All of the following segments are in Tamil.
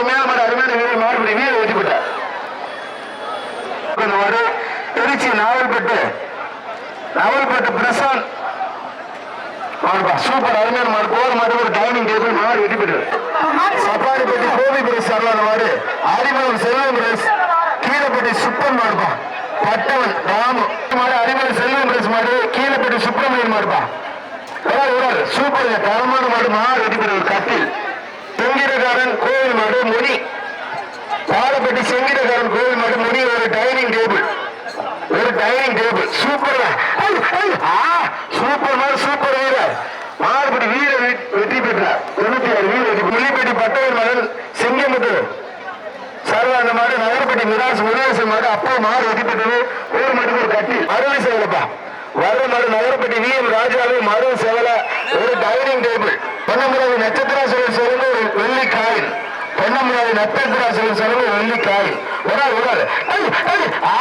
அருமையான மாடு அருமையான வீரர் மாறுபடி வீரர் வெற்றி பெற்றார் மாடு திருச்சி நாவல்பட்டு நாவல்பட்டு பிரசாந்த். மாடுபா சூப்பர் அருமையான மாடு. போர் மாடு ஒரு டைனிங் டேபிள் மாடு வெற்றி பெற்றது சப்பாடிப்பட்டி கோபி பிரஸ் சரளான மாடு. அரிமலம் செல்வம் பிரஸ் கீழப்பட்டி சுப்பன் மாடுபா பட்டவன் ராமு. மாடு அரிமலம் செல்வம் பிரஸ் மாடு. கீழப்பட்டி சுப்பிரமணியன் மாடுபா சூப்பர் தரமான மாடு மாடு வெற்றி பெற்றது கட்டில். செங்கிரகாரன் கோவில் மாடு முனி பாலப்பட்டி செங்கிரகாரன் கோவில் மடு முனி ஒரு டைனிங் டேபிள் ஒரு டைனிங் டேபிள் சூப்பர் சூப்பர் மாடு சூப்பர் வீரர் மாடுபடி வீர வெற்றி பெற்றார். தொண்ணூத்தி ஆறு வீர வெற்றி முள்ளிப்பட்டி பட்டவர் மகன் செங்கமுத்து சர்வ அந்த மாடு நகரப்பட்டி மிராஸ் முருகேசன் மாடு அப்பா மாறு வெற்றி பெற்றது. ஒரு மாட்டுக்கு ஒரு கட்டி. அறுவை சேவலப்பா. வர மாடு நகரப்பட்டி வி எம் ராஜாவு மறு செவல. ஒரு டைனிங் டேபிள் பொன்னமராவி நட்சத்திராசுரன் செலவு ஒரு வெள்ளி காயில் பொன்னமராவி நட்சத்திராசுரன் செலவு வெள்ளி காயில் ஒரு ஆள், ஒரு ஆள். ஆ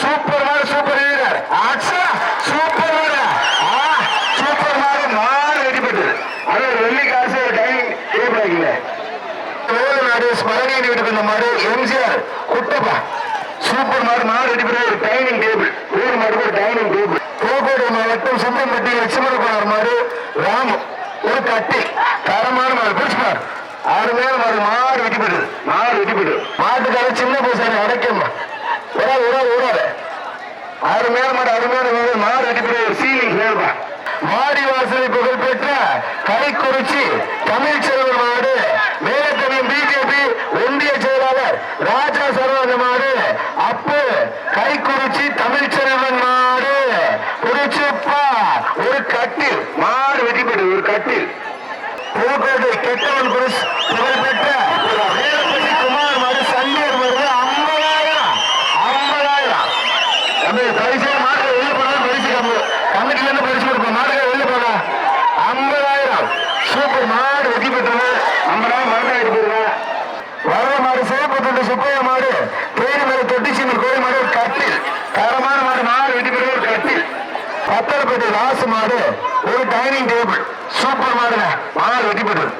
சூப்பர் மாடு சூப்பர் வீரர். ஆச்சா சூப்பர் மாடு ஆ சூப்பர் மாடு மாடு வெற்றி பெற்றது அது ஒரு வெள்ளி காசு ஒரு டைனிங் டேபிள் ஆகிங்க நாடு ஸ்மரணியன் வீட்டுக்கு வந்த மாடு எம்ஜிஆர். குட்டப்பா. சூப்பர் மாடு மாடு ரெடி ஒரு டைனிங் டேபிள் ஊர் மாடு ஒரு டைனிங் டேபிள் கோகோடு மாவட்டம் சுந்தரம்பட்டி லட்சுமண குமார் மாடு ராமு. ஒரு கட்டி. தரமான மாடு பிடிச்சுப்பார் அருமையான மாடு மாடு வெட்டி மாடு வெட்டி போடுது மாட்டுக்காக சின்ன பூசாரி அடைக்கம்மா ஒரு ஒரு ஆறு மேல மாடு ஆறு மேல மாடு. மாடு வெட்டி ஒரு சீலிங் சேர்ப்பா மாடி வாசலை புகழ்பெற்ற கைக்குறிச்சி தமிழ் செல்வன் மாடு மேலக்கவியம் பிஜேபி ஒன்றிய செயலாளர் ராஜா சரவண மாடு அப்பு கைக்குறிச்சி தமிழ் செல்வன் மாடு குறிச்சிப்பா ஒரு கட்டில் மாடு வெற்றி பெற்று ஒரு கட்டில் புதுக்கோட்டை கெட்டவன் குருஸ் புகழ்பெற்ற வேலப்பட்டி குமார் மாடு சண்டியர் மாடு ஐம்பதாயிரம் ஐம்பதாயிரம் அந்த பரிசு மாடு வெளில போனா பரிசு கம்மி கமிட்டில இருந்து பரிசு கொடுப்போம் மாடுக வெளில போனா ஐம்பதாயிரம் சூப்பர் மாடு வெற்றி பெற்றது ஐம்பதாயிரம் மாடு ஆகிட்டு போயிருவேன் வர மாடு சிவப்பு தொண்டு சுப்பைய மாடு தேடி மேல தொட்டி சின்ன கோயில் மாடு ஒரு கட்டில் தரமான மாடு மாடு வெற்றி பெற்றது ஒரு கட்டில் கிளாஸ் மாடு ஒரு டைனிங் டேபிள் சூப்பர் மாடுங்க. மாடு வெற்றி பெற்றது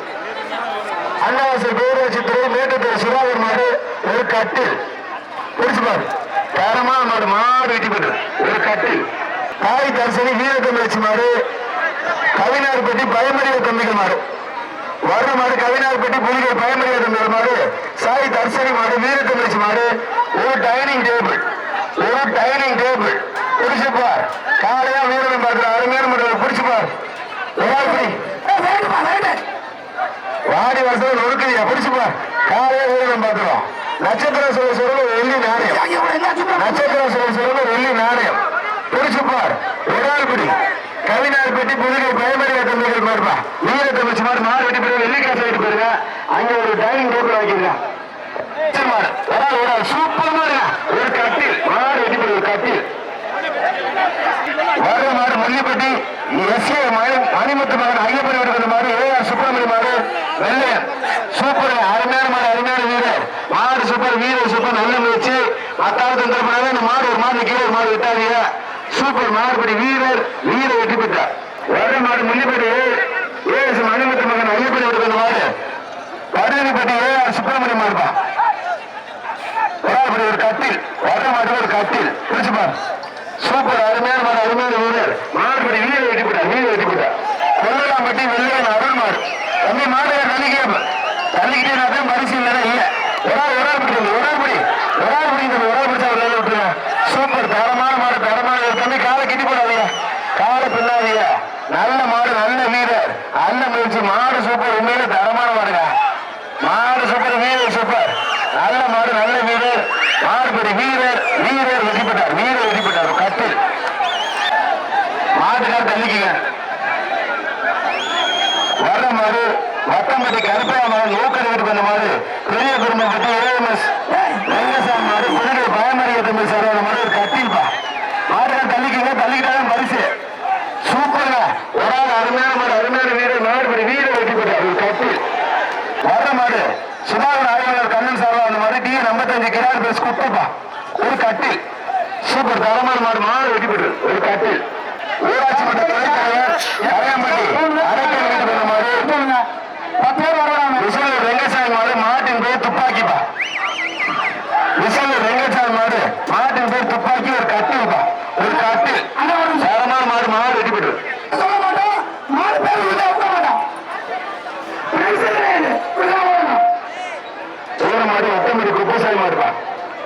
அண்ணாவாசல் பேரூராட்சி துறை மேட்டுத்துறை சுதாகர் மாடு ஒரு கட்டில். பிடிச்சு பாரு. தரமான மாடு மாடு வெட்டி பெற்றது ஒரு கட்டில். தாய் தரிசனி வீரத்தமிழச்சி மாடு. கவினார்பட்டி பயமறிவு தம்பிகள் மாடு. வர்ற மாடு கவினார்பட்டி புலிகள் பயமறிவு தம்பிகள் மாடு. சாய் தர்சனி மாடு வீரத்தமிழச்சி மாடு. ஒரு டைனிங் டேபிள் ஒரு டைனிங் டேபிள் பிடிச்சு காலையா வீரன் பார்க்கிற அருமையான மாடு பிடிச்சு பார். வாடி வருஷம் நொறுக்குதியா? பிடிச்சுப்பா காலையா வீரனம் பார்க்கிறோம் நட்சத்திர சொல்ல சொல்ல வெள்ளி நாணயம். நட்சத்திர சொல்ல சொல்ல வெள்ளி நாணயம். பிடிச்சுப்பார் ஒரு ஆள் பிடி பெட்டி புதுகை பிரைமரி தம்பிகள் பாருப்பா வீர தமிழ்ச்சி மாதிரி மாறு வெட்டி போய் வெள்ளி காசு வெட்டி போயிருங்க அங்க ஒரு டைனிங் டேபிள் வைக்கிறேன் ஒரு சூப்பர் மாதிரி ஒரு கட்டில். மாடு வெட்டி போய் ஒரு கட்டில். வர மாடு எஸ்ஏ மணிமுத்து மகன் ஐயப்பன் மாதிரி மாடு ஏஆர் சுப்பிரமணிய மாறு வெள்ளையன் சூப்பர் அருமையான மாடு அருமையான வீரர் மாடு சூப்பர் வீரர் சூப்பர் நல்ல முயற்சி. அத்தாவது தந்திரப்படாத இந்த மாடு ஒரு மாடு கீழே ஒரு மாடு விட்டாதீங்க. சூப்பர் மாடுபடி வீரர் வீர வெற்றி பெற்றார். வர மாடு முள்ளிப்பட்டி ஏஎஸ் மணிமுத்து மகன் ஐயப்பன் விடுவது வந்த மாடு வடகரிப்பட்டி ஏஆர் சுப்பிரமணிய மாடுப்பா ஒரு ஒரு கட்டில் வர மாட்டு ஒரு கட்டில். பிடிச்சு பாரு. சூப்பர் அருமையான மாடு அருமையான வீரர் மாடுபடி வீரர் வெட்டிவிட்டார் வீரர் வெட்டிவிட்டார் கொல்லலாம்பட்டி வெள்ளையன் அருள் மாடு தம்பி மாடு தள்ளிக்கே தள்ளிக்கிட்டே நான் தான் பரிசு இல்லைன்னா இல்ல ஒரு ஆள் ஒரு ஆள் பிடிக்கும் ஒரு ஆள் பிடி ஒரு ஆள் பிடி தம்பி ஒரு ஆள் பிடிச்சா ஒரு ஆள் விட்டுருங்க சூப்பர் தரமான மாடு தரமான வீரர். தம்பி காலை கிட்டி போடாதீங்க காலை பின்னாதீங்க நல்ல மாடு நல்ல வீரர் நல்ல முயற்சி மாடு சூப்பர் உண்மையிலே தரமான மாடுங்க மாடு சூப்பர் வீரர் சூப்பர் நல்ல மாடு நல்ல வீரர் மாடுபடி வீரர் வீரர் வெற்றி பெற்றார் வீரர் வெற்றி பெற்றார் கட்டில் மாட்டுக்கார் தள்ளிக்குங்க வர்ற மாடு வட்டம்பட்டி கருப்பையா மகன் ஊக்கர் வீட்டுக்கு வந்த பெரிய குடும்பம் பற்றி ஏஎம்எஸ் ரங்கசாமி மாடு புதுகை பயமரிய தம்பி சார் அந்த மாதிரி ஒரு கட்டிப்பா மாட்டுக்கார் தள்ளிக்கிங்க தள்ளிக்கிட்டாலும் பரிசு. சூப்பருங்க ஒரு ஆள் அருமையான மாடு அருமையான வீரர் மாடுபடி வீடு வெட்டி பெற்றார். ஒரு கட்டி. வர்ற மாடு சுதாகர் ஆய்வாளர் கண்ணன் சார் அந்த மாதிரி டி ஐம்பத்தஞ்சு கிலோ பேஸ் குட்டப்பா. ஒரு கட்டில் சூப்பர் தரமான மாடு மாடு வெட்டி போட்டு ஒரு கட்டில் ஊராட்சி மன்ற தலைவர் அரையாம்பட்டி அரைக்கல் வீட்டு மாடு விசுவல் வெங்கசாமி மாடு மாட்டின் பேர் துப்பா துப்பாக்கிப்பா விசல் ரெங்கசாமி மாடு மாட்டின் பேர் துப்பாக்கி ஒரு கட்டில்ப்பா ஒரு கட்டில் தரமான மாடு மாடு வெட்டி போட்டு சொல்ல மாட்டோம் மாடு பேர் விட விட மாட்டோம் பிரைஸ் கிடையாது விட மாட்டோம் சோழ மாடு வட்டமடி குப்பசாமி மாடுப்பா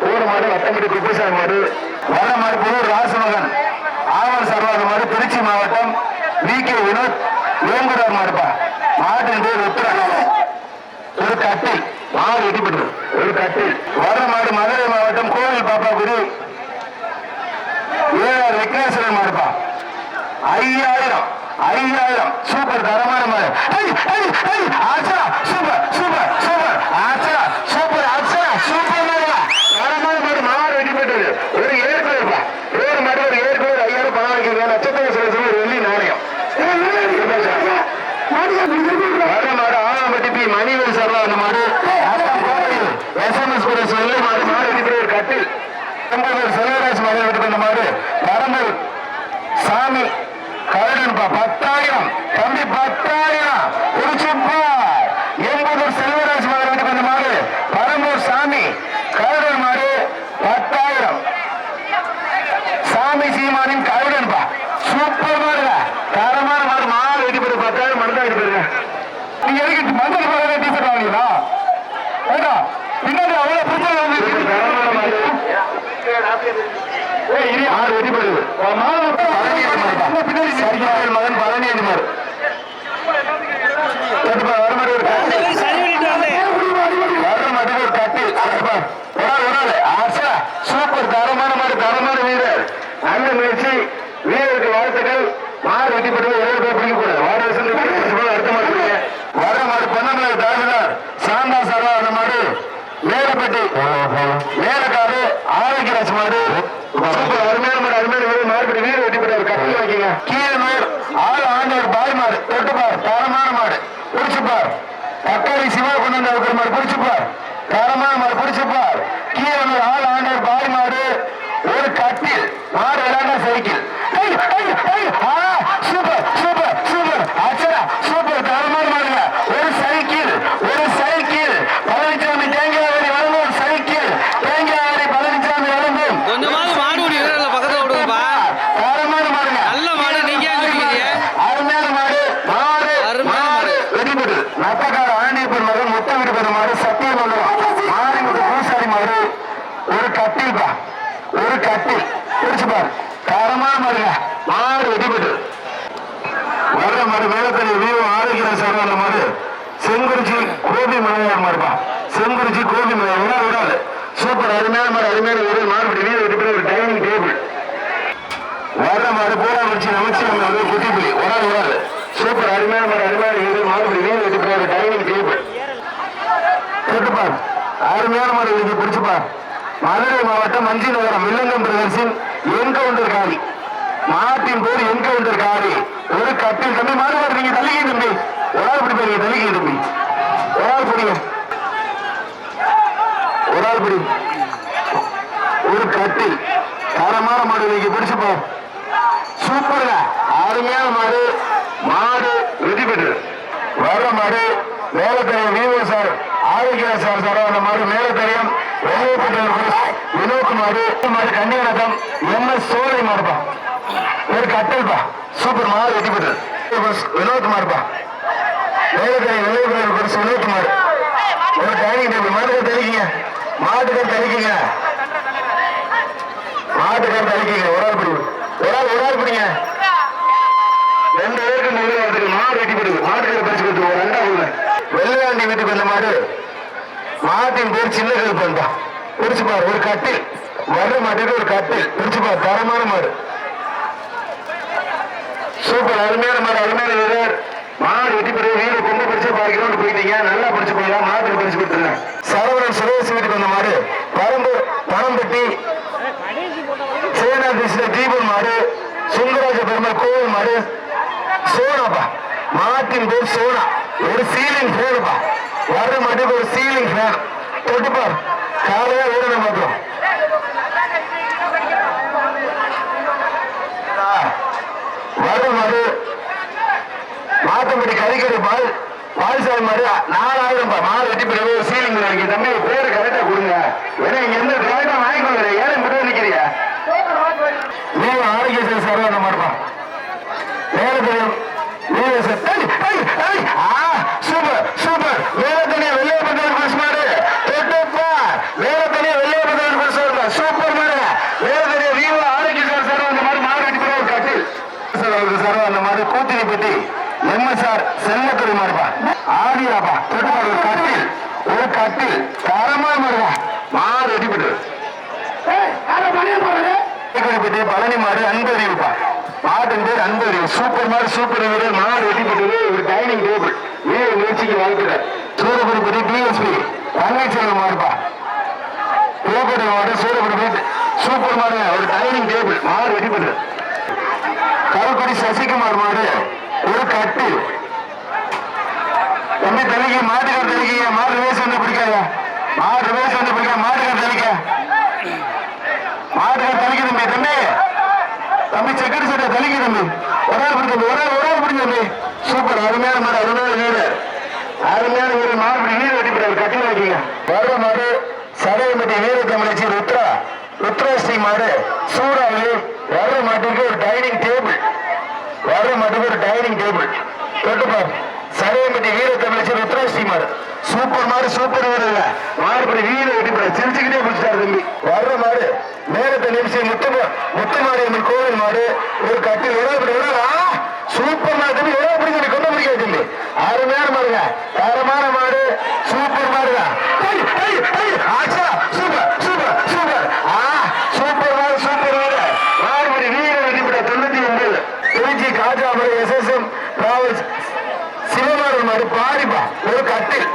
சோழ மாடு வட்டமடி குப்பசாமி மாடு. வர மாடு புதூர் ராசமகன். ஆவல் சர்வாத மாடு திருச்சி மாவட்டம் வி. கே. வினோத் வேங்குடார் மாடுப்பா மாட்டின் பேர் உத்தரகாலம் ஒரு கட்டி. மாடு வெட்டிப்பட்டு ஒரு கட்டி. வர மாடு மதுரை மாவட்டம் கோவில் பாப்பாக்குடி ஏஆர் விக்னேஸ்வரன் மாடுப்பா ஐயாயிரம். ஐயாயிரம். சூப்பர் தரமான மாடு. ஐ, ஆச்சா. Super super super. ஆச்சா. கட்டில் செம்பலூர் செல்வராஜ் மகன் வீட்டுக்கு வந்த மாடு பரம்பூர் சாமி கருடன்பா பத்தாயிரம் தம்பி பத்தாயிரம் குறிச்சுப்பா எண்பதூர் செல்வராஜ் மகன் வீட்டுக்கு வந்த மாடு பரம்பூர் சாமி கருடன் மாடு பத்தாயிரம் சாமி சீமானின் கருடன்பா சூப்பர் மாடுங்க தரமான மாடு மாடு வெட்டி போட்டு பத்தாயிரம் மணி தான் வெட்டி போயிருங்க நீங்க எதுக்கு மஞ்சள் கலர் டீஷர்ட் வாங்கினா ஏடா பின்னாடி அவ்வளவு பிரச்சனை வந்து தரமான மாடு ஏய், இரு, ஆறு வெட்டி போடுது சரியான மகன் பழனி அடிமார் வர மாதிரி ஒரு கட்டு. சரி பண்ணிட்டு வந்தேன் வர்ற மாதிரி ஒரு கட்டு சரிப்பா. ஒரு ஆள், ஒரு ஆள். ஆச்சா, சூப்பர் தரமான மாடு தரமான வீரர் அந்த முயற்சி வீரருக்கு வாழ்த்துக்கள் மாடு வெட்டி போட்டு ஏழு பேர் பிடிக்க கூடாது வார வருஷம் அடுத்த மாடு வர மாடு பொன்னமலை தாசில்தார் சாந்தா அந்த மாடு மேலப்பட்டி மேலக்காடு ஆரோக்கியராஜ் மாடு சூப்பர் அருமையான மாடு அருமையான வீரர் மாடுபடி வீரர் வெட்டி போட்டு ஒரு கட்டில் வைக்கீங்க கீழனூர் ஆள் ஆண்டவர் பாய் மாடு தொட்டுப்பார் தரமான மாடு பிடிச்சுப்பார் தக்காளி சிவா கொண்டு வந்த இருக்கிற மாடு பிடிச்சுப்பார் தரமான மாடு பிடிச்சுப்பார் கீழனூர் ஆள் ஆண்டவர் பாய் மாடு ஒரு கட்டில் மாடு விளையாண்டா சைக்கிள் ஐய், ஐய், ஐய், ஆ, சூப்பர் சூப்பர் சூப்பர் அச்சரா சூப்பர் தரமான மாடுங்க ஒரு சைக்கிள் ஒரு சைக்கிள் பழனிசாமி தேங்காய் வழங்கும் ஒரு சைக்கிள் தேங்காய் பழனிசாமி வழங்கும் கொஞ்சமாவது மாடு ஓடி வீரர்ல பக்கத்துல விடுங்கப்பா தரமான மாடுங்க நல்ல மாடு நீங்க ஏன் குடிக்கிறீங்க அருமையான மாடு மாடு அருமையான மாடு வெடிபடு நத்தக்கார ஆண்டியப்பன் மகன் முத்த விடுபட மாடு சத்தியம் மங்கலம் மாரிமுத்து பூசாரி மாடு ஒரு கட்டில்பா ஒரு கட்டில் பிடிச்சு பாரு தரமான மாடுங்க மாடு வெடிபடு வர்ற மாடு மேலத்தனி வீவு ஆரோக்கிய சர்வான மாடு செங்குறிச்சி கோபி மலையார் மாடுப்பா செங்குறிச்சி கோபி மலையார் விடாது விடாது. சூப்பர் அருமையான மாடு அருமையான ஒரு மாடு வீடு வெடிபடு ஒரு டைனிங் டேபிள் வர்ற மாடு பூரா வச்சு நமச்சியம் வந்து குட்டிப்புலி ஒரு வராது வராது. சூப்பர் அருமையான மாடு அருமையான வீடு மாடுபடி வீடு வச்சு போற டைனிங் டேபிள் கேட்டுப்பார் அருமையான மாடு இன்னைக்கு பிடிச்சுப்பார். மதுரை மாவட்டம் மஞ்சி நகரம் வில்லங்கம் பிரதர்சின் என்கவுண்டர் காரி மாட்டின் போது என்கவுண்டர் காரி ஒரு கட்டில் தம்பி மாடு நீங்க தள்ளிக்கை தம்பி. ஒரு ஆள் தம்பி. ஒரு ஆள் பிடிங்க. ஒரு ஆள் பிடி. ஒரு கட்டில். தரமான மாடு இன்னைக்கு பிடிச்சுப்போ சூப்பர்ல அருமையான மாடு. மாடு வெற்றி பெற்று வர்ற மாடு வேலை விவோ சார் ஆரோக்கிய சார் சார் அந்த மாடு மேலத்தரையம் எம் எஸ் சோலை மாறுபா ஒரு கட்டல்பா. சூப்பர் மாடு வெற்றி பெற்றது வினோத் மாடுப்பா ஒரு டைனிங் டேபிள். மாட்டுக்கு மாட்டுக்கு ஒரு ஆள் பிடிக்கும் ஒரு ஆள் ஒரு ஆள் பிடிங்க. ரெண்டு பேருக்கு மாடு வெட்டி போடுது பரிசு கொடுத்து ஒரு ரெண்டா வீட்டுக்கு வந்த மாடு. மாட்டின் பேர் சின்ன கருப்பன்பா பிடிச்சு பாரு ஒரு கட்டில். வர்ற மாட்டுக்கு ஒரு கட்டில். பிரிச்சு பாரு தரமான மாடு. சூப்பர் அருமையான மாடு அருமையான வீரர். மாடு வெட்டி போடுறது வீடு கொண்டு பிடிச்சு பார்க்கணும்னு போயிட்டீங்க. நல்லா பிடிச்சு போயிடலாம் மாட்டுக்கு பிடிச்சு கொடுத்துருங்க. சரவணன் சுரேஷ் வீட்டுக்கு வந்த மாடு. பரம்பூர் பணம்பட்டி சேனா திசை தீபன் மாடு. சுந்தராஜ பெருமாள் கோவில் மாடு. சோனாப்பா. மாட்டின் பேர் சோனா. ஒரு சீலிங் ஃபேனுப்பா வர்ற மாட்டுக்கு ஒரு சீலிங் ஃபேன் தொட்டுப்பார் காலையா ஓடணும் மாத்திரம் வரும் மாடு மாத்தம்படி கறிக்கடை பால் பால்சாமி மாடு நாலாயிரம் மாலை வெட்டி பிறகு ஒரு சீலிங் இருக்கு தம்பி பேரு கரெக்டா கொடுங்க. ஏன்னா இங்க இருந்து கரெக்டா வாங்கிக்கோங்க கொடுக்குற ஏன் மட்டும் நிக்கிறீங்க நீ ஆரோக்கிய சார் சரவண மாடுப்பா மேலத்தனையும் சூப்பர் சூப்பர் மேலத்தனையும் வெள்ளைய பந்தவர் பஸ் மாடு தொட்டுப்பா மேலத்தனையும் வெள்ளைய பந்தவர் பஸ் வருமா சூப்பர் மாடு மேலத்தனையும் வீவா ஆரோக்கிய சார் அந்த மாதிரி மாடு கட்டி போய் ஒரு கட்டில் சார் அவருக்கு சார் அந்த மாதிரி கூத்திரி பெட்டி எம்எஸ்ஆர் செல்லத்துறை மாடுப்பா ஒரு கட்டில். ஒரு கட்டில். தரமா மாடு பழனி மாடு மாட்டின் பேர் அன்பறிவு. சூப்பர் மாடு சூப்பர் வீரர் மாடு வெட்டிப்பட்டது ஒரு டைனிங் டேபிள். வீர முயற்சிக்கு வாழ்த்துக்கள் சூரபுரிப்பட்டி டிஎஸ்பி பன்னீர்செல்வம் மாடுப்பா. புதுக்கோட்டை மாடு சூப்பர் மாடு. ஒரு டைனிங் டேபிள். மாடு வெட்டிப்பட்டது கருப்படி சசிகுமார் மாடு. ஒரு கட்டு தம்பி தெளிக்க மாட்டுக்கார தெளிக்க மாட்டு வயசு வந்து பிடிக்காத. மாட்டு வயசு வந்து பிடிக்க மாட்டுக்கார தெளிக்க மாட்டுக்கார தெளிக்க தம்பி தம்பி. தம்பி செக்கடி சட்டை தெளிக்க தம்பி. ஒரு ஆள் பிடி ஒரு ஆள் ஒரு ஆள் தம்பி. சூப்பர் அருமையான மாடு அருமையான வீடு. அருமையான வீடு மாடு பிடி வீடு வெட்டி போட்டார் கட்டி வைக்கீங்க. வர்ற மாடு சடையம்பட்டி வீர தமிழச்சி ருத்ரா ருத்ராஸ்ரீ மாடு. சூறாவளி வர்ற மாட்டுக்கு ஒரு டைனிங் டேபிள் வர்ற மாட்டுக்கு ஒரு டைனிங் டேபிள் தொட்டுப்பார். சடையம்பட்டி வீர தமிழச்சி ருத்ராஸ்ரீ மாடு சூப்பர் மாடு சூப்பர் வீரர் மாறுபடி வீர வெட்டி போட சிரிச்சுக்கிட்டே பிடிச்சிட்டாரு தம்பி. வர்ற மாடு நேரத்தை நிமிஷம் முத்து முத்து மாரியம்மன் கோவில் மாடு. ஒரு கட்டில் உறவு சூப்பர் மாடு தம்பி உறவு பிடிச்சி கொண்டு பிடிக்காது தம்பி அருமையான மாடுங்க. தரமான மாடு. சூப்பர் மாடுங்க ஐய், ஐய், ஐய், ஆச்சா, சூப்பர் சூப்பர் சூப்பர் ஆ சூப்பர் மாடு சூப்பர் மாடு மாடுபடி வீர வெட்டிப்பட தொண்ணூத்தி ஒன்பது திருச்சி காஜாபுரம் எஸ்எஸ்எம் டிராவல்ஸ் சிவமாடு மாடு பாரிப்பா ஒரு கட்டில்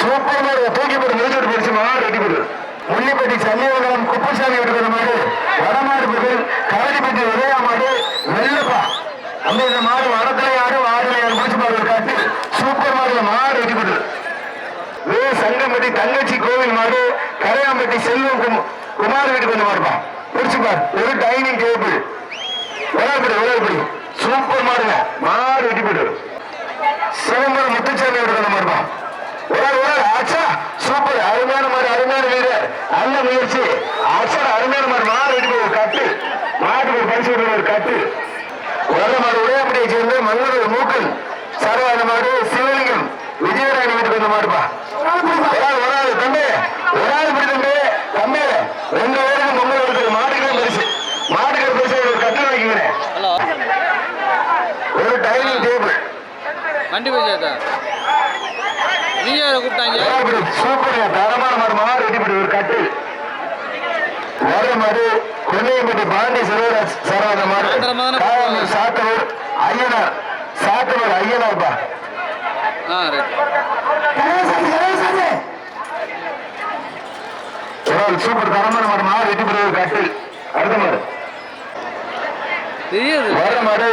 சூப்பர் மாடு தூக்கி போட்டு முடிச்சுட்டு போயிடுச்சு மாடு வெட்டி போடு முள்ளிப்பட்டி சன்னியவனம் குப்புசாமி எடுக்கிற மாடு வடமாடு பதில் கரடிப்பட்டி உதயா மாடு வெள்ளப்பா. அந்த இந்த மாடு வடத்துல யாரும் ஆடுல யாரும் முடிச்சு பாரு ஒரு சூப்பர் மாடு மாடு வெட்டி போடு வே சங்கம்பட்டி தங்கச்சி கோவில் மாடு கரையாம்பட்டி செல்வம் கும்- குமார் வீட்டுக்கு வந்து மாடுப்பா. பிடிச்சு பார் ஒரு டைனிங் டேபிள். விளையாடுபடி விளையாடுபடி. சூப்பர் மாடுங்க. மாடு வெட்டி போடு சிதம்பரம் முத்துச்சாமி எடுக்கிற மாடுப்பா. ஒரு ஒரு ஆச்சா சூப்பர் அருமையான மாடு அருமையான வீரர் நல்ல முயற்சி. ஆச்சா அருமையான மாடு மாடு வெட்டி போடு ஒரு கட்டு. மாட்டுக்கு ஒரு பரிசு ஒரு கட்டு. வர மாடு உடையாப்படியை சேர்ந்த மூக்கன் சரவாத மாடு சிவலிங்கம் விஜயராணி வீட்டுக்கு வந்த மாடுப்பா. ஒரு ஆள், ஒரு ஆள், தம்பி. ஒரு ஆள் பிடி தம்பி. தம்பி ரெண்டு பேருக்கு பொங்கல் எடுக்கிற மாட்டுக்கு பரிசு. மாட்டுக்கு பரிசு ஒரு கட்டு வாங்கிக்கிறேன். ஒரு டைனிங் டேபிள். வண்டி போய் நீங்க யாரை கூப்பிட்டாங்க. சூப்பர் தரமான மரமா மாடு ஒரு கட்டு வர மாடு கொன்னையம்பட்டி பாண்டி சிவராஜ் சரவண மாடு சாயந்தரமா சாத்தனூர் ஐயனார் சாத்தனூர் ஐயனார்ப்பா சூப்பர் தரமான மரமா மாடு ஒரு கட்டு அடுத்த மாடு தெரியாது வர மாதிரி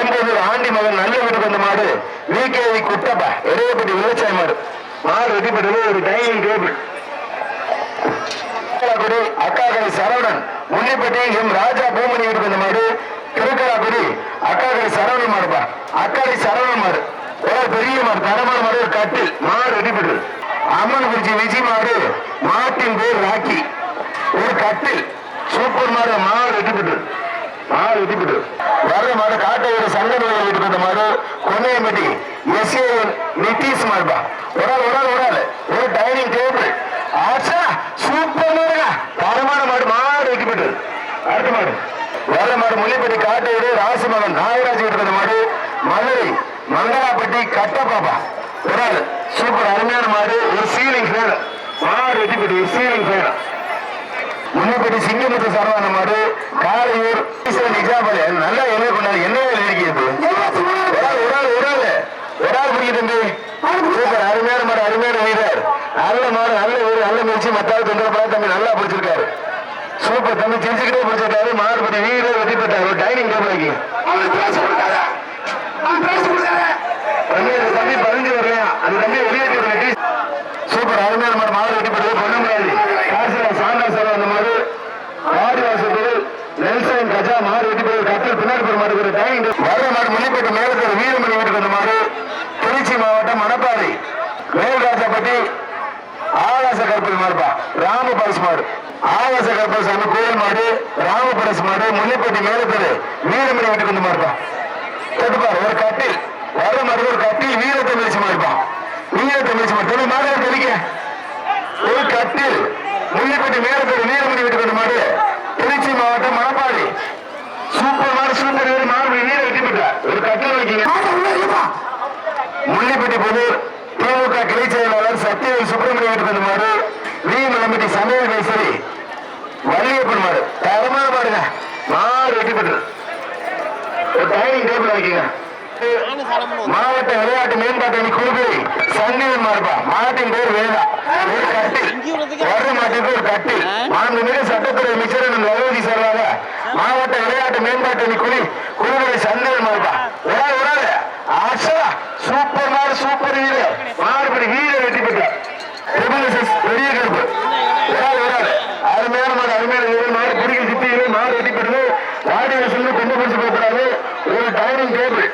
எண்பது ஆண்டி மகன் நல்ல வீட்டுக்கு வந்த மாடு. விகேவி குட்டப்பா. இடையப்பட்டி விவசாய மாடு. மாடு வெட்டிப்பட்டது ஒரு dining table Thirukkalakudi Akkakarai Saravanan. Munnipatti M Raja Poomani வீட்டுக்கு வந்த மாடு. திருக்கலாக்குடி அக்காக்கரை சரவணன் மாடுப்பா. அக்காரை சரவணன் மாடு. ஒரு பெரிய மாடு தரமான மாடு ஒரு கட்டில் மாடு வெட்டிப்பட்டது அம்மன் குறிச்சி விஜய் மாடு. மாட்டின் பேர் ராக்கி. ஒரு கட்டில் சூப்பர் மாடு மாடு வெட்டிப்பட்டது மாடு வெட்டிப்பட்டது வர்ற மாடு காட்டையோட சங்கடம் வீட்டுக்கு வந்த மாடு கொன்னையம்பட்டி எஸ்ஏ நிதிஷ் மாடுப்பா ஒரு ஆள் ஒரு ஆள் ஒரு ஆள் ஒரு டைனிங் டேபிள் ஆச்சா சூப்பர் மாடுங்க தரமான மாடு மாடு வெட்டிப்பட்டது அடுத்த மாடு. வர்ற மாடு முள்ளிப்பட்டி காட்டையோடு ராசிமகன் நாகராஜ் வீட்டுக்கு வந்த மாடு. மதுரை மங்களாப்பட்டி கட்டப்பாப்பா. ஒரு ஆள் சூப்பர் அருமையான மாடு. ஒரு சீலிங் ஃபேன் மாடு வெட்டிப்பட்டு சீலிங் ஃபேன் முன்னப்படி சிங்கமுத்து சரவான மாடு காரையூர் நிஜாபாலி நல்லா என்ன கொண்டாரு என்ன இருக்கிறது இருபத்தி மூணு ஒரு ஆள் ஒரு ஆள் ஒரு ஆள். ஒரு ஆள் பிடிக்க தம்பி. சூப்பர். அருமையான மாடு அருமையான வீரர். நல்ல மாடு நல்ல வீரர் நல்ல முயற்சி மத்தாவது தொந்தரப்படா தம்பி நல்லா பிடிச்சிருக்காரு. சூப்பர். தம்பி சிரிச்சுக்கிட்டே பிடிச்சிருக்காரு. மாடுபடி வீரர் வெற்றி பெற்றார். ஒரு டைனிங் டேபிள் கொடுக்காத. தம்பி பதிஞ்சு வரலையா அந்த தம்பி வெளியேற்றி சூப்பர். அருமையான மாடு மாடு வெட்டி பொண்ணு முடியாது காசுல சாந்தா சார் அந்த மாடு மாடு வாசல் நெல்சன் கஜா வெட்டி கட்டில் பின்னாடி போற ஒரு டைனிங் வீரமணி வீட்டுக்கு வந்த திருச்சி மாவட்டம் மணப்பாறை மேல்ராஜ ஆகாச ராம பரிசு மாடு. ஆகாச சாமி கோயில் மாடு ராம பரிசு மாடு மேலத்தரு வீரமணி வீட்டுக்கு வந்து மாடுப்பா தொட்டுப்பார் ஒரு கட்டில். வர மாடு ஒரு கட்டில் வீரத்தை மிதிச்சு மாடுப்பா. வீரத்தை மிதிச்சு மாடு. தெளிக்க ஒரு கட்டில் வீட்டுக்கு வந்து மாடு திருச்சி மாவட்டம் மணப்பாடி சூப்பர் மாடு சூப்பர் வீர மாடு வீர வெற்றி பெற்றார் ஒரு கட்டில் வைக்கீங்க முள்ளிப்பட்டி புதூர் திமுக கிளை செயலாளர் சத்யவேல் சுப்பிரமணிய வீட்டுக்கு வந்த மாடு வி மலம்பட்டி சமையல் கைசரி மாடு தரமான மாடுங்க மாடு வெட்டி பெற்று ஒரு டைனிங் டேபிள் வைக்கீங்க மாவட்ட விளையாட்டு மேம்பாட்டு அணி குழுக்களை சங்கீதம் மாறுபா மாட்டின் பேர் வேதா. ஒரு கட்டில் வர்ற மாட்டுக்கு ஒரு கட்டில் மாண்புமிகு சட்டத்துறை அமைச்சர் நம் ரகுபதி சார்பாக மாவட்ட விளையாட்டு மேம்பாட்டு அணி குழு குழுக்களை சந்தேகம் மாறுபா ஒரு ஆள் ஒரு ஆள் ஆஷா சூப்பர் மாடு சூப்பர் வீடு மாறுபடி வீடு வெற்றி பெற்றார் ட்ரிபிள் பெரிய கருப்பு ஒரு ஆள் ஒரு ஆள் அருமையான மாடு அருமையான வீரர் மாடு பிடிக்க சித்தியிலே மாடு வெட்டி பெற்றது வாடி வசூல் கொண்டு பிடிச்சு போகிறாரு ஒரு டைனிங் டேபிள்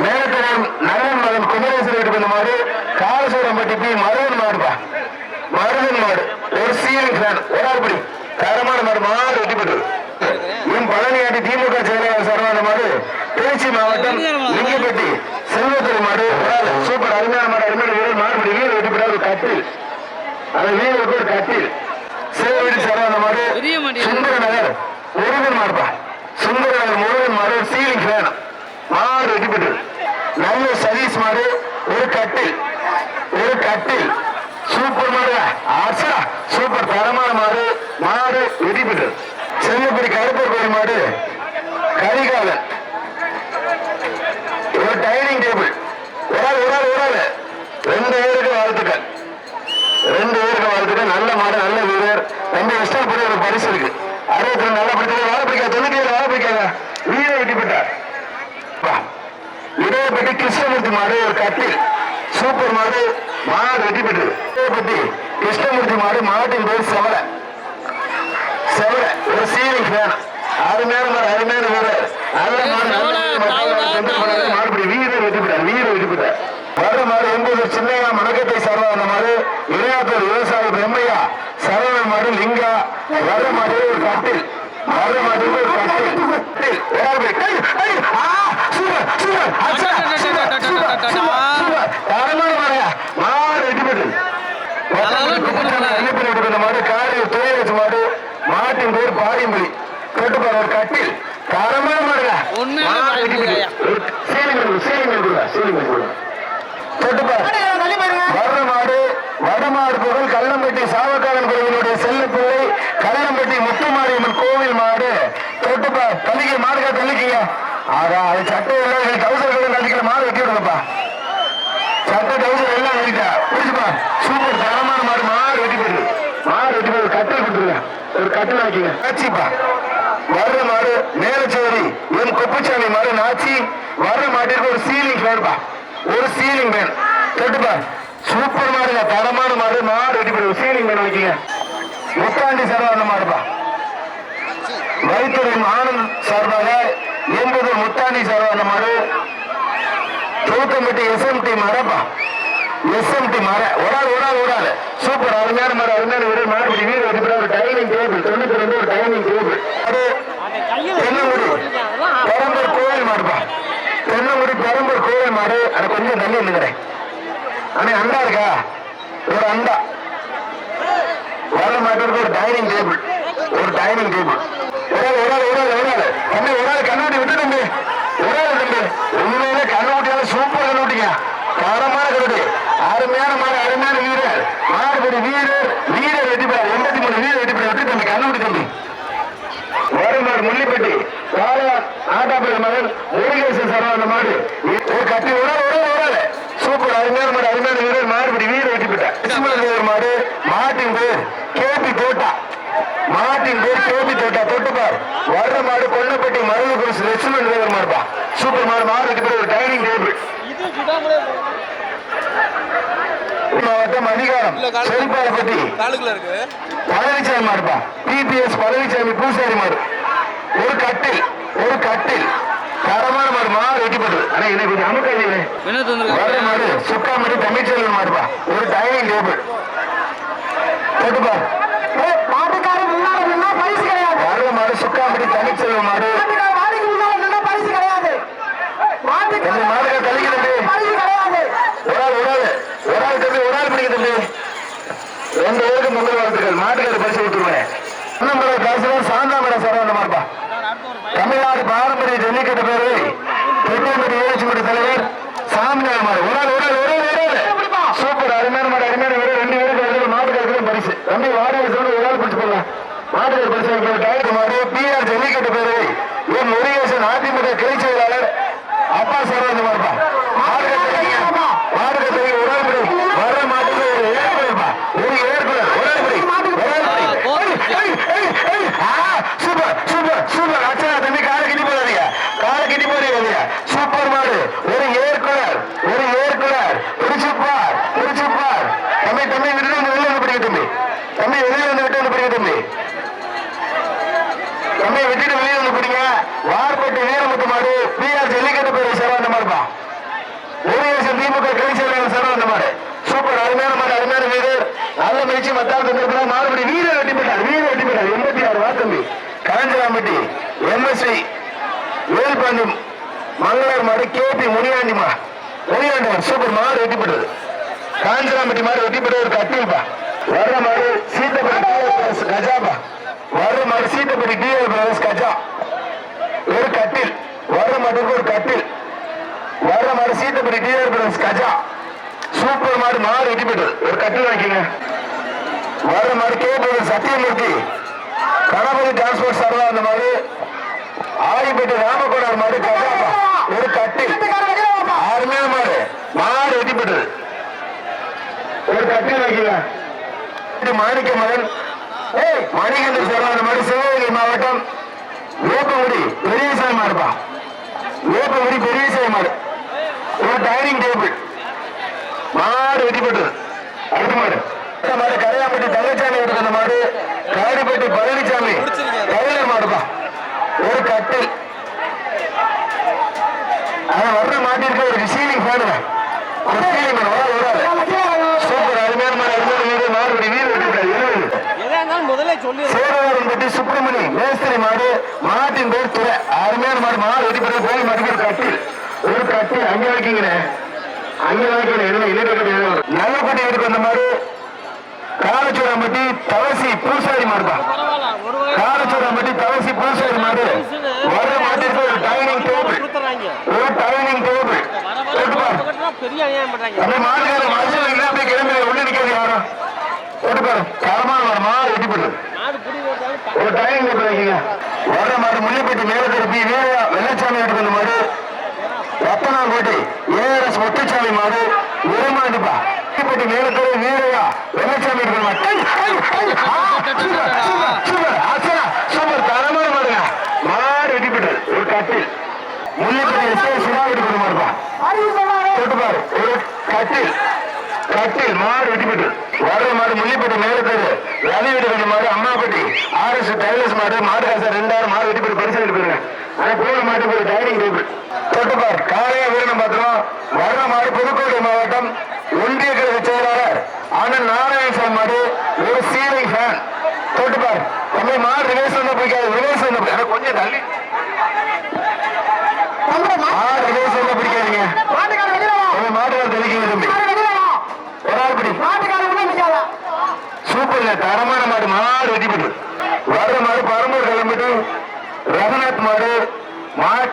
மேலத்தரம் நரவன் மகன் குமரேசன் வீட்டுக்கு வந்த மாடு காலசூரம்பட்டி பி மருவன் மாடுப்பா மருவன் மாடு ஒரு சீலிங் ஃபேன் ஒரு ஆள் படி தரமான மாடு மாடு வெட்டி பெற்றது என் பழனியாட்டி திமுக செயலாளர் சரவான மாடு திருச்சி மாவட்டம் லிங்கப்பட்டி செல்வத்துறை மாடு ஒரு ஆள் சூப்பர் அருமையான மாடு அருமையான வீரர் மாடு வீரர் வெட்டி பெற்றார் ஒரு கட்டில் அந்த வீரருக்கு ஒரு கட்டில் சேவடி சரவான மாடு பெரிய மாடு. சுந்தர நகர் முருகன் மாடுப்பா சுந்தர நகர் முருகன் மாடு ஒரு சீலிங் ஃபேன் மாடு வெட்டி பெற்றது நல்ல சதீஷ் மாடு ஒரு கட்டில் ஒரு கட்டில் சூப்பர் மாடு ஆசா சூப்பர் தரமான மாடு மாடு வெட்டி பெற்றது செல்லப்படி கருப்பர் கோயில் மாடு கரிகாலன். ஒரு டைனிங் டேபிள் ஒரு ஆள் ஒரு ஆள் ஒரு ஆள் ரெண்டு பேருக்கு வாழ்த்துக்கள். ரெண்டு பேருக்கு வாழ்த்துக்கள். நல்ல மாடு நல்ல வீரர். ரெண்டு இஷ்டப்படி ஒரு பரிசு இருக்கு. அறுபத்தி ரெண்டு நல்ல பிடிச்சது வாழ பிடிக்காது தொண்ணூத்தி ஏழு வாழ பிடிக்காத வீர வெட்டி பெற்றார் இடையப்பட்டி கிருஷ்ணமூர்த்தி மாடு ஒரு கட்டில். சூப்பர் மாடு மாடு வெட்டி பெற்றது இடையப்பட்டி கிருஷ்ணமூர்த்தி மாடு மாட்டின் பேர் செவலை ஃபேன் அருமையான மாடு அருமையான வீரர். மாடுபிடி வீரர் வெட்டி பெற்றார் வீரர் வெட்டி பெற்றார் வர மாடு என்பது சின்னையா மணக்கத்தை சரவான மாடு இளையாத்தூர் விவசாயி பிரம்மையா சரவண மாடு லிங்கா வர மாடு ஒரு கட்டில் வர மாடு ஒரு கட்டில். தரமான வெட்டி பெற்றது. அதெல்லாம் குப்பத்தான ஐயப்பன் வீட்டுக்கு வந்த மாடு காலையில் துணை வச்ச மாடு மாட்டின் பேர் ஒரு கட்டில் தரமான மாடுங்க மாடு சீலிங் சீலிங் சீலிங் கொடுங்க. தொட்டுப்பாரு தள்ளி பாருங்க வடமாடு புகழ் கல்லம்பட்டி சாவக்காரன் கோவிலுடைய செல்லப்பிள்ளை கல்லம்பட்டி முத்துமாரியம்மன் கோவில் மாடு. தொட்டுப்பா தள்ளிக்க மாடுக்கா தள்ளிக்கீங்க ஆகா அது சட்டை எல்லாம் டவுசர் கலர் தள்ளிக்கிற மாடு வெட்டி விடுங்கப்பா. சட்டை டவுசர் எல்லாம் வெட்டிட்டா புரிச்சுப்பா சூப்பர் தரமான மாடு மாடு வெட்டி போயிரு மாடு வெட்டி போய் கட்டில் கொடுத்துருங்க. ஒரு கட்டில் வைக்கீங்க ஆச்சிப்பா வர்ற மாடு மேலச்சேரி என் குப்பச்சாமி மாதிரி நாச்சி வர மாட்டிற்கு ஒரு சீலிங் ஃபேன்பா ஒரு சீலிங் வேணும். தொட்டுப்பா சூப்பர் மாடுங்க தரமான மாடு. மாடு ரெடி பண்ணி சீலிங் வேணும் வைக்கீங்க முத்தாண்டி சரவான மாடுப்பா. வைத்துறை ஆனந்த் சார்பாக எண்பது முத்தாண்டி சரவான மாடு. தூக்கம்பட்டி எஸ்எம்டி மரப்பா எஸ்எம்டி மர ஒரு ஆள் ஒரு ஆள் ஒரு ஆள் சூப்பர் அருமையான மரம் அருமையான வீரர் மாறுபடி வீடு ஒரு டைனிங் டேபிள் தொண்ணூத்தி ரெண்டு ஒரு டைனிங் டேபிள் அது தென்னங்குடி பெரம்பூர் கோவில் மாடுப்பா. தென்னங்குடி பெரம்பூர் கோவில் மாடு. அது கொஞ்சம் தள்ளி இல்லைங்கிறேன் அண்ணே அண்டா இருக்கா? ஒரு அண்டா. வர மாட்டேருக்கு ஒரு டைனிங் டேபிள் ஒரு டைனிங் டேபிள் ஒரு ஆள் ஒரு ஆள் ஒரு ஆள் ஒரு ஆள். தம்பி ஒரு ஆள் கண்ணாடி விட்டு தம்பி ஒரு ஆள் தம்பி உண்மையிலே சூப்பர் கண்ணுட்டிங்க தரமான கண்ணுட்டி அருமையான மாடு அருமையான வீரர் மாடுபடி வீரர் வீரர் வெட்டிப்பார் எண்பத்தி மூணு வீரர் வெட்டிப்பார் விட்டு தம்பி கண்ணுட்டி தம்பி வருமாறு முள்ளிப்பட்டி பாலவான் மகன் முருகேசன் மாடு ஒரு கட்டி ஒரு ஒரு. சூப்பர். அருமையான மாடு அருமையான வீரர். மாடுபடி வீரர் வெட்டி தேவர் மாடு மாட்டின் பேர் கேபி தோட்டா. மாட்டின் பேர் கேபி தோட்டா. தொட்டுப்பார் வர்ற மாடு கொல்லப்பட்டி மருது குருசு லட்சுமணன் தேவர் மாடுப்பா சூப்பர் மாடு மாடு வெட்டி பெற்ற ஒரு டைனிங் டேபிள். மாவட்டம் அதிகாரம் இருக்கு. பழனிசாமி மாடுப்பா பிபிஎஸ் பழனிசாமி பூசாரி மாடு. ஒரு கட்டில் ஒரு கட்டில். தரமான மாடு மாடு வெட்டி போடுது ஆனா என்ன கொஞ்சம் வந்திருக்காரு மாடு சுக்கா மாடு தமிழ்ச்செல்வன் மாடுப்பா. ஒரு டைனிங் டேபிள். வர மாடு சுக்கா மாடு தமிழ்ச்செல்வன் மாடு. மாடுகள் கிடையாது. ஒரு ஆள் ஒரு ஆள். ஒரு ஆள் தம்பி ஒரு ஆள் பிடிக்க தம்பி. ரெண்டு பேருக்கு பொங்கல் வாழ்த்துக்கள். மாட்டுக்கார பரிசு கொடுத்துருவேன் அண்ணம்பட காசுல சாந்தாமட சரவண மார்பா தமிழ்நாடு பாரம்பரிய ஜல்லிக்கட்டு பேரவை. பெட்டியம்பட்டி ஏழச்சிமட்டி தலைவர் சாமியார் மாடு ஒரு நாள் ஒரு நாள் ஒரு ஆள். சூப்பர். அருமையான மாடு அருமையான வீடு ரெண்டு பேருக்கு வந்து மாட்டுக்காரருக்கு பரிசு. தம்பி வாடகை சொல்லி ஒரு நாள் பிடிச்சு போடலாம் மாட்டுக்கார பரிசு வாங்கிக்கிற டயர் மாடு பிஆர் ஜல்லிக்கட்டு பேரவை. என் முருகேசன் அதிமுக கிளை செயலாளர். அப்பா சரவண மார்பா மாட்டுக்கார மாடுக ஒரு ஆள் பிடி வர மாட்டுக்கு ஒரு ஏற்படுப்பா ஒரு ஏற்புலர் ஒரு ஆள் பிடி ஒரு ஆள் பிடி ஏய், ஏய், ஏய், ஆ, சூப்பர் சூப்பர் சூப்பர் அச்சா தம்பி காலை கிட்டி போடாதீங்க காலை கிட்டி போடாதீங்க சூப்பர் மாடு ஒரு ஏற்குலர் ஒரு ஏற்குலர் பிடிச்சுப்பார் பிடிச்சுப்பார் தம்பி தம்பி விட்டு வந்து வெளியே வந்து பிடிக்க தம்பி வெளியே வந்து விட்டு வந்து பிடிக்க தம்பி. தம்பி விட்டுட்டு வெளியே வந்து பிடிங்க. வார்பட்டு வீரமுத்து மாடு பிஆர் ஜல்லிக்கட்டு பேர் சேவாந்த மாடுப்பா. ஓவியசன் திமுக கிளை செயலாளர் அந்த மாதிரி சூப்பர் அருமையான மாதிரி அருமையான வீரர். நல்ல முயற்சி மத்தால் தந்திருக்கிறா மாறுபடி வீரர் வெட்டி போட்டார் வீரர் வெட்டி போட்டார் எண்பத்தி ஆறு வா தம்பி. காஞ்சிராம்பட்டி எம்எஸ்வி வேல்பாண்டி மங்களூர் மாடு கேபி முனியாண்டிமா முனியாண்டிமா சூப்பர் மாடு வெட்டி பெற்றது. காஞ்சராம்பட்டி மாடு வெட்டி பெற்ற ஒரு கட்டில்பா. வர்ற மாடு டிஎல் பிரதர்ஸ் கஜாபா வர்ற மாடு டிஎல் பிரதர்ஸ் கஜா. ஒரு கட்டில். வர்ற மாட்டுக்கு ஒரு கட்டில். வர மாடு சீத்தப்படி டிஆர் பிரதர்ஸ் கஜா. சூப்பர் மாடு மாடு வெட்டி போயிட்டது ஒரு கட்டில் வாங்கிங்க வர மாடு K brother Sathyamoorthy. Ganapathi transport சர்வா அந்த மாதிரி. ஆயிப்பட்டி ராமகோடார் மாடு கஜாப்பா. ஒரு கட்டில். அருமையான மாடு மாடு வெட்டி ஒரு கட்டில் வாங்கிங்க இது மாணிக்க மகன் ஏய் மணிகண்ட சர்வா மாதிரி சிவகங்கை மாவட்டம் வேப்பங்குடி பெரியசாமி மாடுப்பா. ஓப்பங்குடி பெரியசாமி மாடு. ஒரு டைனிங் டேபிள் மாடு வெட்டிப்பட்டது. அடுத்த மாடு. அடுத்த மாடு கரையாம்பட்டி தங்கச்சாமி எடுத்த அந்த மாடு காடிப்பட்டி பழனிசாமி கலைஞர் மாடுப்பா. ஒரு கட்டில். அவன் வர்ற மாட்டிற்கு ஒரு சீலிங் ஃபேனுங்க ஒரு சீலிங் ஃபேன் வர வராது நம்ம கீழே வாங்க. சூப்பர் அருமையான மாடு அருமையான வீடு மாடுபடி வீடு வெட்டிவிட்டாரு எழுபது எதா இருந்தாலும் முதல்ல சொல்லி சேரவாரம்பட்டி சுப்பிரமணி மேஸ்திரி மாடு மாட்டின் பேர் துறை அருமையான மாடு மாடு வெட்டி பிறகு போய் மாட்டுக்கு ஒரு கட்டில் ஒரு கட்டில் அங்க வைக்கீங்கண்ணே அங்க வைக்கணும் என்ன இல்லை நல்ல குட்டி வீட்டுக்கு வந்த மாடு காலச்சூடாம்பட்டி தவசி பூசாரி வகை காலச்சூடாம்பட்டி தவசி பூசாரி மாடு வர மாட்டிற்கு ஒரு டைனிங் டேபிள் ஒரு டைனிங் டேபிள் பெரிய அந்த மாடுகார அப்படியே கிளம்பி உள்ள நிக்கிறது யாரும் போட்டுப்பாரு தரமான புடி போட்டாலும் ஒரு டைம் வைக்கீங்க வர்ற மாடு முள்ளிப்பட்டி மேல திருப்பி வீரா வெள்ளச்சாமி எடுத்து வந்த மாடு. ரத்தனாங்கோட்டை ஏஆர்எஸ் முத்துச்சாமி மாடு. விரும்பாண்டுப்பா முள்ளிப்பட்டி மேல திரு வீரையா வெள்ளச்சாமி எடுத்து மாடு சூப்பர், தரமான மாடுங்க. மாடு வெட்டிப்பட்டு ஒரு கட்டில். முள்ளிப்பட்டி எஸ்ஏ சுடா எடுத்து வந்த மாடுப்பா. அறிவு சொன்னாரு. தொட்டு பாரு. ஒரு கட்டில். கட்டில் மாடு வெட்டிப்பட்டு. வர்ற மாடு முள்ளிப்பட்டு மேலத்தேர் ரவி வீடு கொஞ்சம் மாடு அம்மாப்பட்டி. ஆர்எஸ் டைலர்ஸ் மாடு மாடு காசு ரெண்டாயிரம் மாடு வெட்டிப்பட்டு பரிசு எடுத்து போயிருங்க ஆனா போன மாட்டு ஒரு டைனிங் டேபிள். தொட்டுப்பார் பாரு காலையா வீரனம் பாத்திரம் வர்ற மாடு புதுக்கோட்டை மாவட்டம் ஒன்றிய கழக செயலாளர் ஆனால் நாராயணசாமி மாடு ஒரு சீலிங் ஃபேன். தொட்டுப்பார் நம்ம மாடு ரிவேஸ் வந்தா போய்க்காது ரிவேஸ் வந்தா கொஞ்சம் தள்ளி தம்பி, மா- மாடு ரிவேஸ் வந்தா பிடிக்காதீங்க மாட்டுக்காரர் வெளியே வா. தம்பி மாடு தெளிக்கிங்க தம்பி மாட்டுக்காரர் வெளியே வா. ஒரு ஆள் பிடி மாட்டுக்காரர் உள்ள நிக்காத. சூப்பர்ல தரமான மாடு மாடு வெட்டிப்பட்டு. வர்ற மாடு பரம்பூர் கிளம்பிட்டு ரகுநாத் மாடு மா-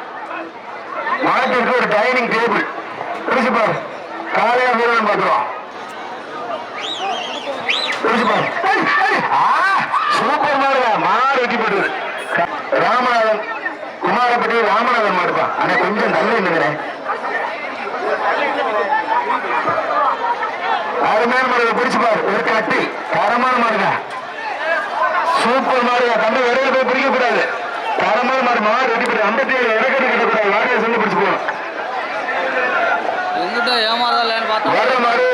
மாட்டிற்கு ஒரு டைனிங் டேபிள் பிடிச்சு பாரு. காலையா வீரன் பாத்துருவோம் பிடிச்சு பாரு. சூப்பர் மாடுங்க மாடு வெட்டி வெட்டிப்பட்டு. ராமநாதன் குமாரப்பட்டி ராமநாதன் மாடுப்பா. ஆனா கொஞ்சம் நல்ல நிற்கிறேன் அருமையான மாடுங்க பிடிச்சு பாரு. ஒரு கட்டி. தரமான மாடுங்க சூப்பர் மாடுங்க தம்பி இடையில போய் பிடிக்க கூடாது தரமான மாடு மாடு ரெடி பண்ணி. ஐம்பத்தி ஏழு இறக்கடி கிட்ட கூடாது வாடகை சொல்லி பிடிச்சு போகணும் எங்கிட்ட ஏமாறதான்னு பார்த்தா வர்ற மாடு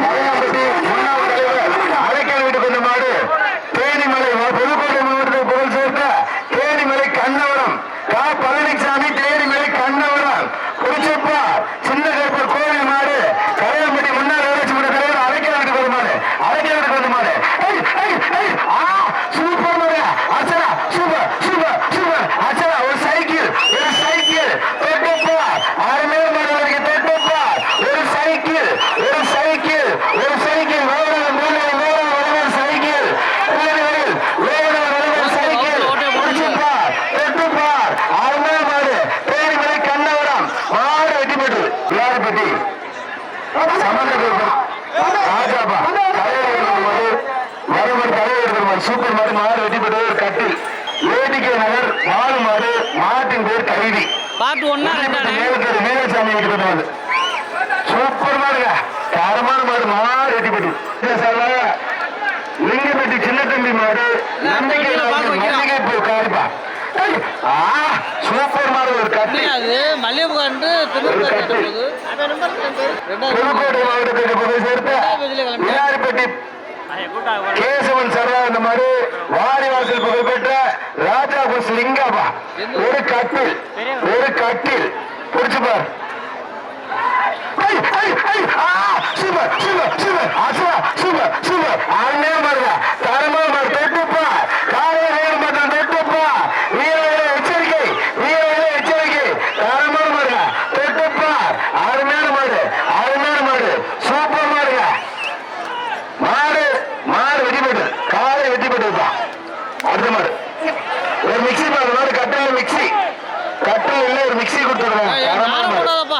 மலையாம்பட்டி முன்னாள் தலைவர் அரைக்கால் வீட்டுக்கு வந்த மாடு தேனிமலை புதுக்கோட்டை மாவட்டத்தில் புகழ் சேர்த்த தேனிமலை கண்ணவரம் கா பழனி சூப்பர் மாடு மாடு வெட்டி பெற்றது ஒரு கட்டில் ஏடிகே நகர் மாடு மாடு மாட்டின் பேர் கைதி பார்ட் ஒன்னா ரெண்டானே வெட்டி பெற்றது சூப்பர் மாடுங்க தரமான மாடு மாடு பெற்றது லிங்கப்பட்டி சின்ன தம்பி மாடு. நம்பிக்கை காரிப்பா. ஆ சூப்பர் மாடு ஒரு கட்டில் அது மல்லிகைப்பூ கண்டு மாவட்டத்துக்கு போய் சேர்த்த விநாயகப்பட்டி கேசவன் சர்வா இந்த மாதிரி வாரிவாசல் புகழ்பெற்ற ராஜா புஸ் லிங்காபா ஒரு கட்டில் ஒரு கட்டில். புடிச்சு பார். Super super super. Super super. அண்ணே பாருங்க தரமா பாரு தொட்டுப்பா காலையில நேரம் பார்த்தா தொட்டுப்பா வீரர்களே எச்சரிக்கை வீரர்களே எச்சரிக்கை தரமா பாருங்க தொட்டுப்பா அருமையான மாடு அருமையான மாடு சூப்பர் மாடுங்க மாடு மாடு வெட்டிப்பட்டு காலை வெட்டிப்பட்டுப்பா அடுத்த மாடு ஒரு மிக்ஸி பாரு மாடு கட்டில மிக்ஸி கட்டில் இல்ல ஒரு மிக்ஸி கொடுத்துருவேன் தரமான மாடு போடாதப்பா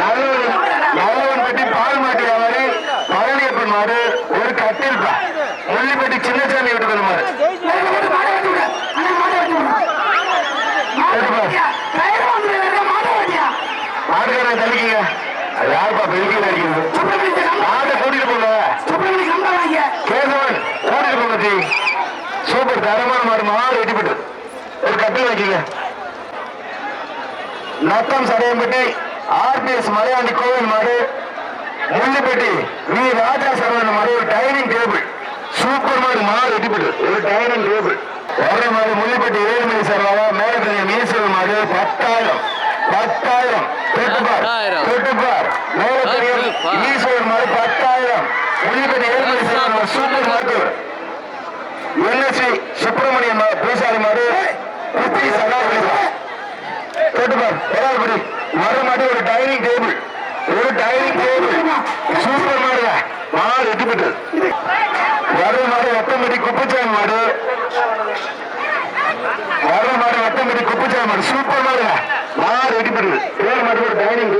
நல்லவன் நல்லவன் பட்டி பால் மாட்டு வியாபாரி பழனியப்பன் மாடு ஒரு கட்டில் பா முள்ளிப்பட்டி சின்னசாமி விட்டு மாடு மாடு வெட்டி விடு அண்ணா மாடு வெட்டி விடு மாடு வெட்டியா கயிறு வந்து மாடு வெட்டியா மாடுகாரன் தள்ளிக்கீங்க அது யாருப்பா பெருக்கில் அடிக்கிறது சுப்பிரமணியத்தை கம்ப மாட்டை கூட்டிட்டு போங்க சுப்பிரமணிய கம்ப வாங்க கேசவன் கூட்டிட்டு போங்க ஜி தரமான மாடு வெட்டிப்பட்டு. ஒரு கட்டில் வைக்கீங்க நத்தம் சடையம்பட்டி ஆர்பிஎஸ் மலையாண்டி கோவில் மாடு முள்ளிப்பட்டி வி ராஜா சரவண மாடு ஒரு டைனிங் டேபிள். சூப்பர் மாடு மாடு வெட்டிப்பட்டு. ஒரு டைனிங் டேபிள். வர்ற மாடு முள்ளிப்பட்டி ஏழுமணி சரவாவா மேலப்பெரிய மீசல் மாடு பத்தாயிரம். பத்தாயிரம். தொட்டுப்பார். தொட்டுப்பார். ஈஸ்வரன் மாடு பத்தாயிரம். முள்ளிப்பட்டி ஏழுமணி சரவண சூப்பர் மாடு என்எஸ்சி சுப்பிரமணியன் மா- பூசாரி மாடு குட்டி சகாபதி. கேட்டுப்பார் ஏழாவது வர மாட்டு ஒரு டைனிங் டேபிள் ஒரு டைனிங் டேபிள் சூப்பர் மாடுங்க மாடு எட்டுப்பட்டு வர மாடு வட்டம்படி குப்பச்சாமி மாடு. வர மாடு வட்டம்படி குப்பச்சாமி மாடு. சூப்பர் மாடுங்க மாடு எட்டுப்பட்டு ஏழு மாட்டு ஒரு டைனிங்